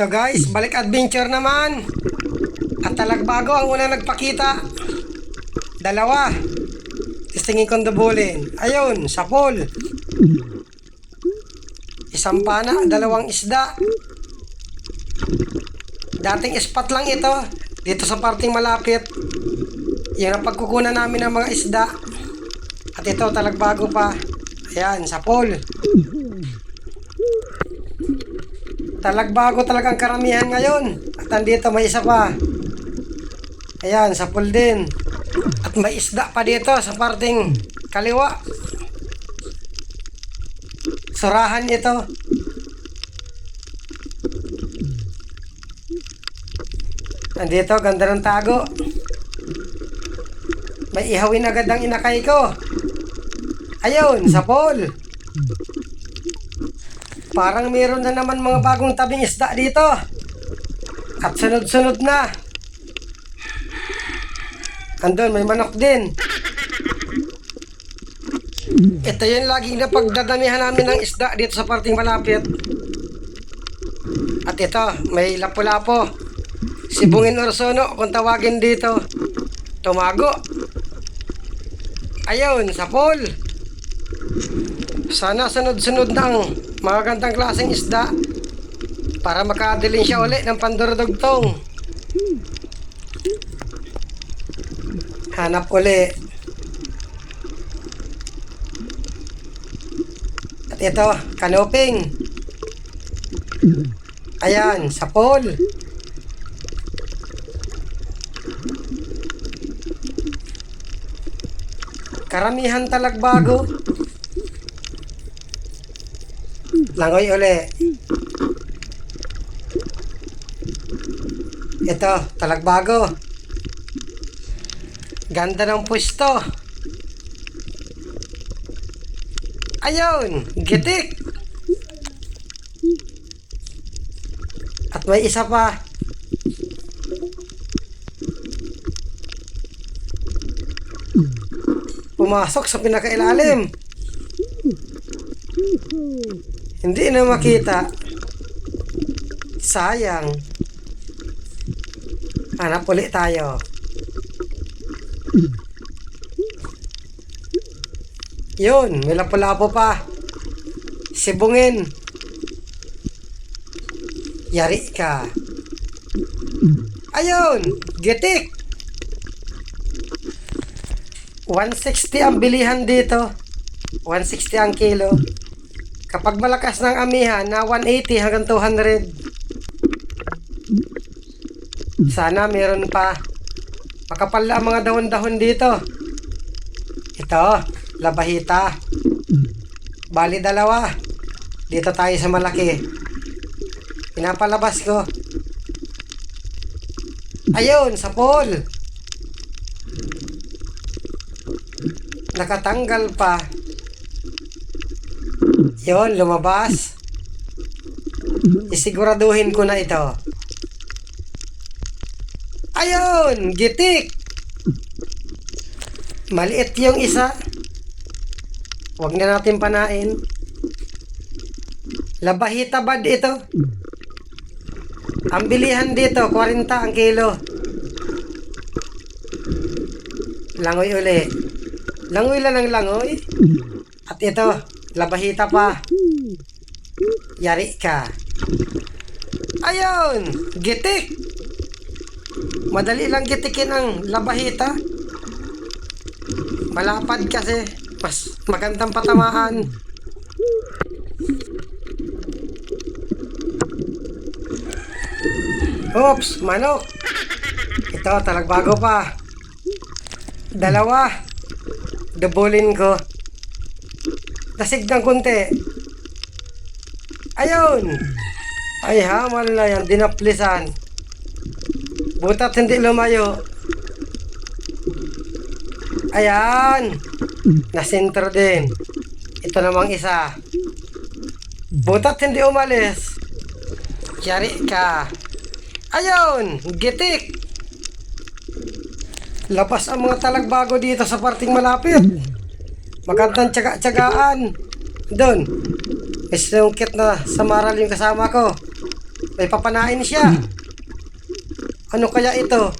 Ito guys, balik adventure naman. At talagbago ang unang nagpakita. Dalawa. Testingin kong dubulin. Ayun, sapol. Isang pana, dalawang isda. Dating spot lang ito. Dito sa parting malapit. Yan ang pagkukunan namin ng mga isda. At ito, talagbago pa. Ayan, sapol. Talagbago talagang karamihan ngayon. At andito may isa pa. Ayan, sapul din. At may isda pa dito sa parting kaliwa. Surahan ito. Andito, ganda ng tago. May ihawin agad ang inakay ko. Ayun, sapol. Parang meron na naman mga bagong tabing isda dito. At sunod-sunod na. Andun, may manok din. Ito yung laging napagdadamihan namin ng isda dito sa parting malapit. At ito, may lapu-lapo. Sibungin Orsono kung tawagin dito. Tumago. Ayun, sapol. Sana sunod-sunod ng mga gandang klaseng isda para makadilin siya uli ng pandurudugtong. Hanap uli. At ito, kanoping. Ayan, sapol. Karamihan talagbago. Langoy uli. Ito, talagbago. Ganda ng pwesto. Ayun, gitik. At may isa pa. Pumasok sa pinakailalim. Hindi na makita. Sayang. Hanap ulit tayo. Yun, may lapo-lapo pa. Sibungin. Yari ka. Ayun, getik. 160 ang bilihan dito. 160 ang kilo. Kapag malakas ng amihan na 180 hanggang 200. Sana meron pa. Makapal ang mga dahon-dahon dito. Ito, labahita. Bali dalawa. Dito tayo sa malaki. Pinapalabas ko. Ayun, sa pool. Nakatanggal pa. Yon, lumabas. Isiguraduhin ko na ito. Ayun, gitik. Maliit yung isa. Huwag na natin panain. Labahita bad ito. Ang bilihan dito, 40 ang kilo. Langoy uli. Langoy lang ng langoy. At ito, labahita pa. Yari ka. Ayun! Gitik! Madali lang gitikin ang labahita. Malapad kasi. Mas magandang patamaan. Oops, manok. Ito, talagbago pa. Dalawa. Dubulin ko. Tasig ng kunti. Ayun. Ay, hamal na yan. Dinaplisan. Butat hindi lumayo. Ayan. Nasintro din. Ito namang isa. Butat hindi umalis. Yari ka. Ayun! Gitik! Labas ang mga talagbago dito sa parting malapit. Magandang tsaga-tsagaan. Doon. May sungkit na samaral yung kasama ko. May papanain siya. Ano kaya ito?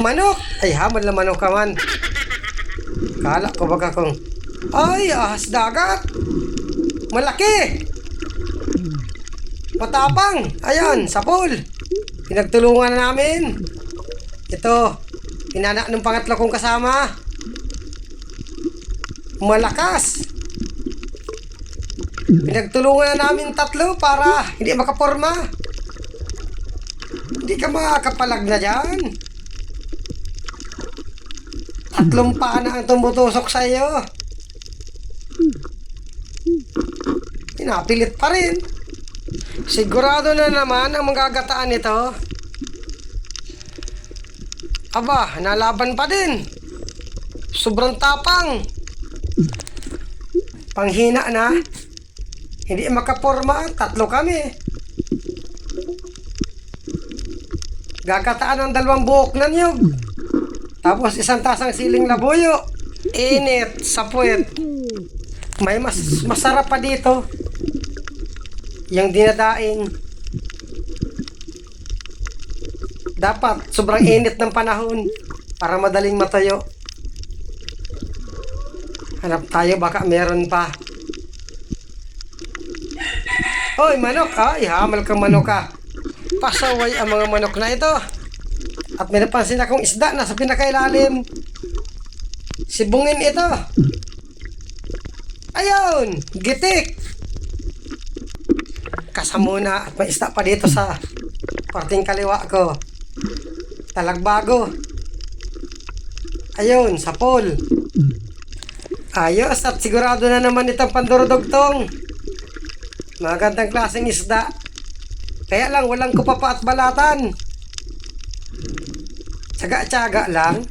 Manok! Ay, hamad na manok ka man. Kala ko baga kung... Ay, ahas dagat! Malaki! Matapang! Ayan, sapol! Pinagtulungan na namin. Ito, inana ng pangatlo kong kasama. Malakas! Pinagtulungan na namin tatlo para hindi makaporma. Hindi ka makakapalag na dyan. Tatlong paa na ang tumutusok sa iyo. Pinapilit pa rin. Sigurado na naman ang magagataan nito. Aba, nalaban pa din. Sobrang tapang. Panghina na. Hindi makaporma. Tatlo kami. Gagataan ang dalawang buhok na niyog. Tapos isang tasang siling labuyo. Init sa puwet. May mas masarap pa dito. Yung dinadaing. Dapat sobrang init ng panahon para madaling matayo. Hanap tayo baka meron pa. Hoy, manok! Ay, hamal kang manok ka. Pasaway ang mga manok na ito. At may napansin akong isda na sa pinakailalim. Sibungin ito. Ayun! Gitik! Kasamuna at may isda pa dito sa parting kaliwa ko. Talagbago. Ayun, sapol. Ayos at sigurado na naman itong pandurudugtong. Magandang klaseng isda. Kaya lang walang kupapa at balatan. Tsaga-tsaga lang.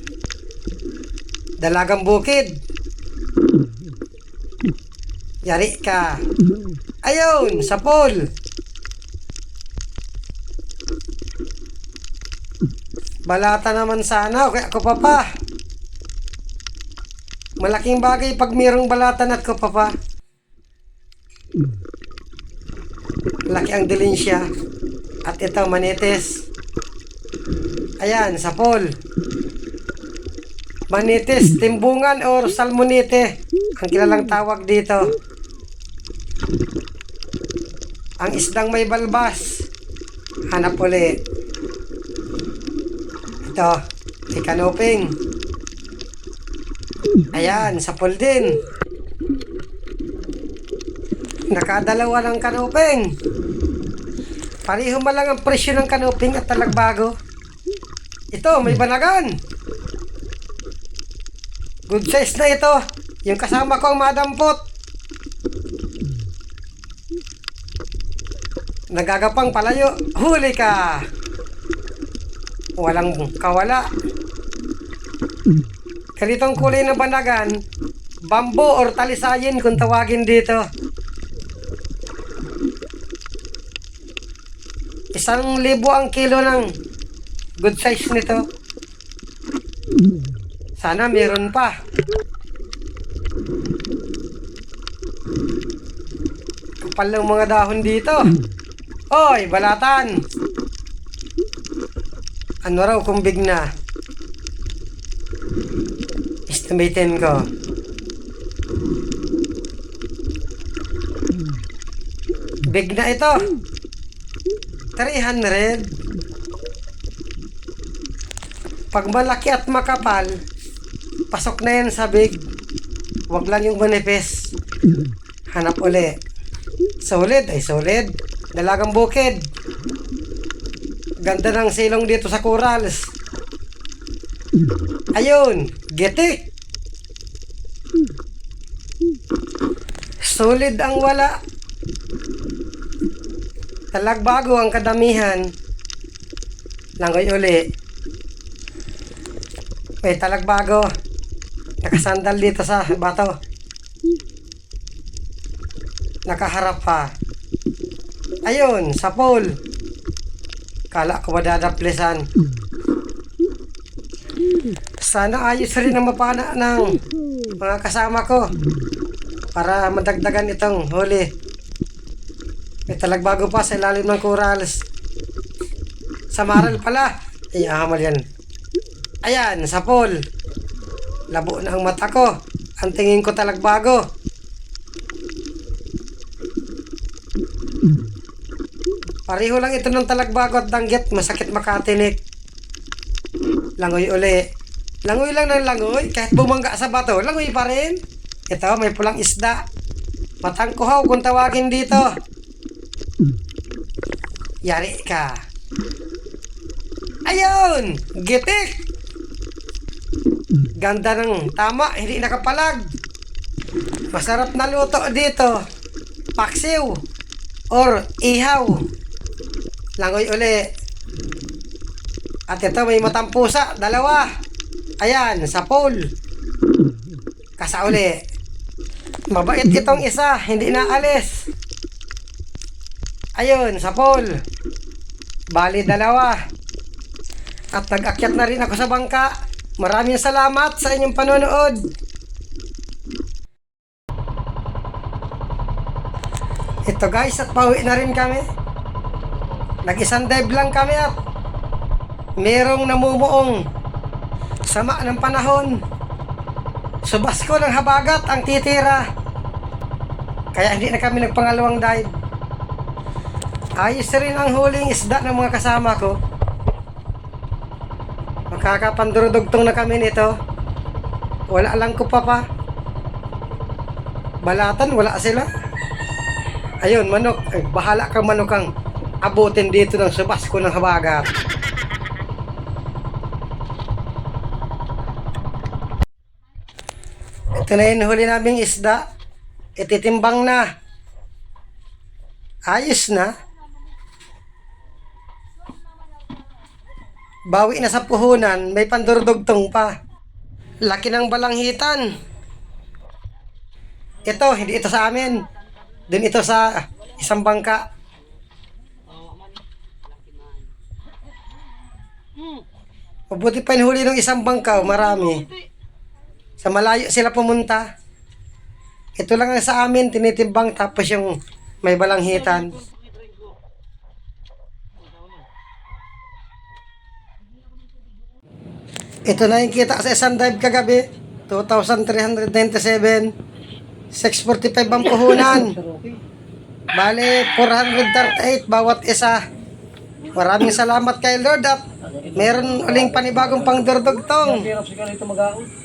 Dalagang bukid. Yari ka. Ayun, sapol. Balata naman sana, o kaya kupapa. Malaking bagay pag mayroong balatan at kupapa. Laki ang dilinsya. At ito, manitis. Ayan, sapol. Manitis, timbungan or salmonite. Ang kilalang tawag dito. Ang isdang may balbas. Hanap uli. Ito, si kanuping. Ayan, sapol din. Nakadalawa ng kanuping. Pareho man lang ang presyo ng kanuping at talagbago. Ito, may banagan. Good size na ito. Yung kasama ko ang madampot. Nagagapang palayo. Huli ka. Walang kawala. Ganitong kulay na banagan, bambo or talisayin kung tawagin dito. Isang libo ang kilo ng good size nito. Sana meron pa. Kapal ng mga dahon dito. Oy, balatan. Ano raw kung big na? Estimatein ko. Big na ito. 300. Pag malaki at makapal, pasok na yan sa big. Huwag lang yung manipis. Hanap uli. Solid ay solid. Dalagang bukid. Ganda ng silong dito sa corals. Ayun, getik. Solid ang wala. Talagbago ang kadamihan. Langoy uli. May talagbago. Nakasandal dito sa bato. Nakaharap pa. Ayun, sa pole. Kala ko madadaplesan. Sana ayos rin ang mapana ng mga kasama ko para madagdagan itong huli. May talagbago pa sa ilalim ng corals. Sa maral pala. Ay, ahamal yan. Ayan, sa pool. Labo na ang mata ko. Ang tingin ko talagbago. Pareho lang ito ng talagbago at danggit. Masakit makatinik. Langoy uli. Langoy lang ng langoy. Kahit bumangga sa bato, langoy pa rin. Ito, may pulang isda. Matangkuhaw kung tawagin dito. Yari ka. Ayun! Gitik! Ganda ng tama, hindi nakapalag. Masarap na luto dito. Paksiw or ihaw. Langoy uli. At ito may matang pusa, dalawa. Ayan, sa pool. Kasa uli. Mabait itong isa, hindi na alis. Ayun, sa pool. Bali dalawa. At nag-akyat na rin ako sa bangka. Maraming salamat sa inyong panonood. Ito guys, at pauwi na rin kami. Nag-isang dive lang kami at merong namumuong sama ng panahon. Subas ko ng habagat ang titira. Kaya hindi na kami nagpangalawang dive. Ayos rin ang huling isda ng mga kasama ko. Makakapandurudugtong na kami nito. Wala lang ko pa pa. Balatan, wala sila. Ayun, manok. Ay, bahala kang manok ang abutin dito ng subas ko ng habagat. Ito na yung huli naming isda. Ititimbang na. Ayos na. Bawi na sa puhunan, may pandurdugtong pa. Laki ng balanghitan. Ito, hindi ito sa amin. Doon ito sa isang bangka. Mabuti pa yung huli ng isang bangka, marami. Sa malayo sila pumunta. Ito lang ang sa amin, tinitimbang tapos yung may balanghitan. Ito na yung kita sa isang dive kagabi. 2,397. 645 ang puhunan. Bale, 438 bawat isa. Maraming salamat kay Lord at meron uling panibagong pangdurdugtong. Hirap siguro ito mag-aon.